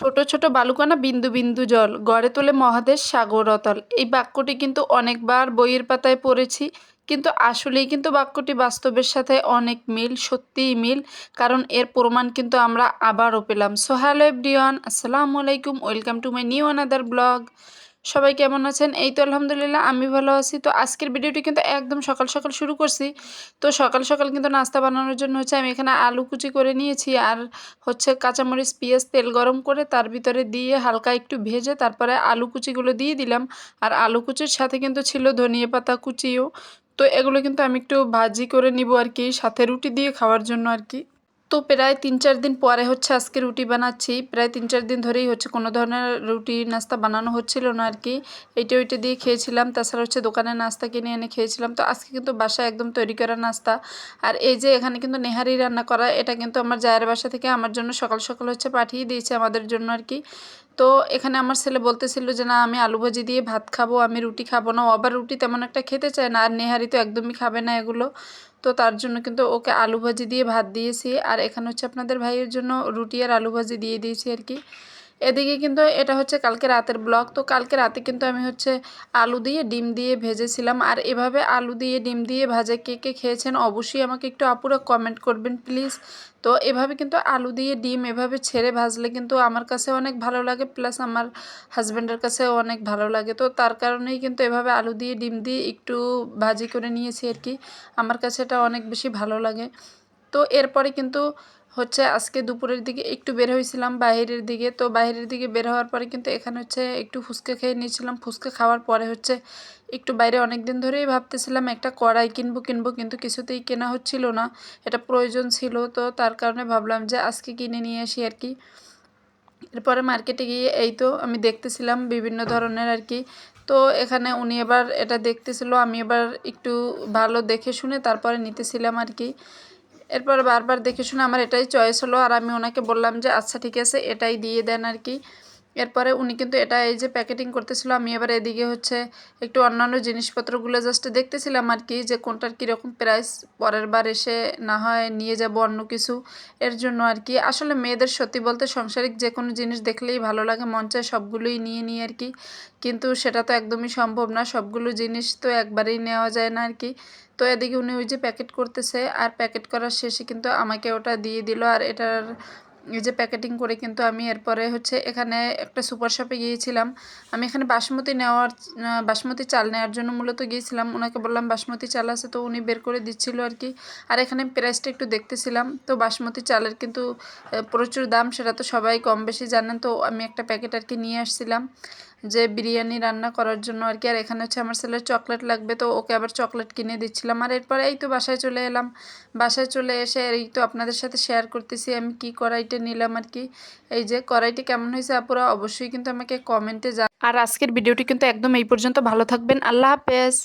ছোট ছোট বালুকণা বিন্দু বিন্দু জল গড়ে তোলে মহাদেশ সাগর অতল। এই বাক্যটি কিন্তু অনেকবার বইয়ের পাতায় পড়েছি, কিন্তু আসলেই কিন্তু বাক্যটি বাস্তবের সাথে অনেক মিল, সত্যিই মিল, কারণ এর প্রমাণ কিন্তু আমরা আবারও পেলাম। সো এভরিওয়ান, আসসালামু আলাইকুম, welcome to my new another blog. সবাই কেমন আছেন? এই তো আলহামদুলিল্লাহ, আমি ভালো আছি। তো আজকের ভিডিওটি কিন্তু একদম সকাল সকাল শুরু করছি। তো সকাল সকাল কিন্তু নাস্তা বানানোর জন্য হচ্ছে আমি এখানে আলু কুচি করে নিয়েছি আর হচ্ছে কাঁচামরিচ, পেঁয়াজ, তেল গরম করে তার ভিতরে দিয়ে হালকা একটু ভেজে তারপরে আলু কুচিগুলো দিয়ে দিলাম। আর আলু কুচির সাথে কিন্তু ছিল ধনিয়া পাতা কুচিও। তো এগুলো কিন্তু আমি একটু ভাজি করে নিব আর কি, সাথে রুটি দিয়ে খাওয়ার জন্য আর কি। তো প্রায় তিন চার দিন পরে হচ্ছে আজকে রুটি বানাচ্ছি। প্রায় তিন চার দিন ধরেই হচ্ছে কোনো ধরনের রুটি নাস্তা বানানো হচ্ছিল না আর কি। এইটা ওইটা দিয়ে খেয়েছিলাম। তাছাড়া হচ্ছে দোকানে নাস্তা কিনে এনে খেয়েছিলাম। তো আজকে কিন্তু বাসায় একদম তৈরি করা নাস্তা। আর এই যে এখানে কিন্তু নেহারি রান্না করা, এটা কিন্তু আমার জায়ের বাসা থেকে আমার জন্য সকাল সকাল হচ্ছে পাঠিয়ে দিয়েছে আমাদের জন্য আর কি। তো এখানে আমার ছেলে বলতেছিল যে, না, আমি আলু ভাজি দিয়ে ভাত খাব, আমি রুটি খাব না। আবার রুটি তেমন একটা খেতে চায় না, আর নেহারি তো একদমই খাবে না এগুলো। তো তার জন্য কিন্তু ওকে আলু ভাজি দিয়ে ভাত দিয়েছি। আর এখানে হচ্ছে আপনাদের ভাইয়ের জন্য রুটি আর আলু ভাজি দিয়ে দিয়েছি আর কি। এদিকে কিন্তু এটা হচ্ছে কালকে রাতের ব্লগ। তো কালকে রাতে কিন্তু আমি হচ্ছে আলু দিয়ে, ডিম দিয়ে ভেজেছিলাম। আর এভাবে আলু দিয়ে, ডিম দিয়ে ভাজা কে কে খেয়েছেন অবশ্যই আমাকে একটু আপুরা কমেন্ট করবেন প্লিজ তো এভাবে কিন্তু আলু দিয়ে, ডিম এভাবে ছেড়ে ভাজলে কিন্তু আমার কাছে অনেক ভালো লাগে প্লাস আমার হাজব্যান্ডের কাছেও অনেক ভালো লাগে। তো তার কারণেই কিন্তু এভাবে আলু দিয়ে, ডিম দিয়ে একটু ভাজি করে নিয়েছি আর কি। আমার কাছে এটা অনেক বেশি ভালো লাগে। তো এরপরে কিন্তু হচ্ছে আজকে দুপুরের দিকে একটু বের হয়েছিলাম বাইরের দিকে। তো বাইরের দিকে বের হওয়ার পরে কিন্তু এখানে হচ্ছে একটু ফুচকা খেয়ে নিয়েছিলাম। ফুচকা খাওয়ার পরে হচ্ছে একটু বাইরে অনেক দিন ধরেই ভাবতেছিলাম একটা কড়াই কিনবো কিনবো কিন্তু কিছুতেই কেনা হচ্ছিল না। এটা প্রয়োজন ছিল। তো তার কারণে ভাবলাম যে আজকে কিনে নিয়ে আসি আর কি। এরপরে মার্কেটে গিয়ে এই তো আমি দেখতেছিলাম বিভিন্ন ধরনের আর কি। তো এখানে উনি এবার এটা দেখতেছিল, আমি এবার একটু ভালো দেখে শুনে তারপরে নিতেছিলাম আর কি। এরপর বারবার দেখে শুনে আমার এটাই চয়েস হলো। আর আমি ওনাকে বললাম যে আচ্ছা ঠিক আছে, এটাই দিয়ে দেন আর কি। এরপরে উনি কিন্তু এটা এই যে প্যাকেটিং করতেছিল, আমি এবার এদিকে হচ্ছে একটু অন্যান্য জিনিসপত্রগুলো জাস্ট দেখতেছিলাম আর কি যে কোনটার কীরকম প্রাইস পরের বার এসে না হয় নিয়ে যাব অন্য কিছু। এর জন্য আর কি আসলে মেয়েদের সত্যি বলতে সংসারিক যে কোনো জিনিস দেখলেই ভালো লাগে, মন চায় সবগুলোই নিয়ে নিই আর কি। কিন্তু সেটা তো একদমই সম্ভব না, সবগুলো জিনিস তো একবারেই নেওয়া যায় না আর কি। তো এদিকে উনি ওই যে প্যাকেট করতেছে আর প্যাকেট করার শেষে কিন্তু আমাকে ওটা দিয়ে দিল আর এটার এই যে প্যাকেটিং করে কিন্তু আমি এরপরে হচ্ছে এখানে একটা সুপার শপে গিয়েছিলাম। আমি এখানে বাসমতি নেওয়ার বাসমতি চাল নেওয়ার জন্য মূলত গিয়েছিলাম। ওনাকে বললাম, বাসমতি চাল আছে। তো উনি বের করে দিচ্ছিল আর কি। আর এখানে প্রাইসটা একটু দেখতেছিলাম। তো বাসমতি চালের কিন্তু প্রচুর দাম, সেটা তো সবাই কম বেশি জানেন। তো আমি একটা প্যাকেট আর কি নিয়ে আসছিলাম। যে বিরিয়ানি রান্না করার জন্য আর কি। আর এখানে হচ্ছে আমার ছেলের চকলেট লাগবে, তো ওকে আবার চকলেট কিনে দিচ্ছিলাম। আর এরপরে এই তো বাসায় চলে এলাম। বাসায় চলে এসে এই তো আপনাদের সাথে শেয়ার করতেছি, আমি কি কড়াইটা নিলাম আর কি। এই যে কড়াইটি কেমন হয়েছে আপুরা অবশ্যই কিন্তু আমাকে কমেন্টে জান আর আজকের ভিডিওটি কিন্তু একদম এই পর্যন্ত। ভালো থাকবেন। আল্লাহ হাফেজ।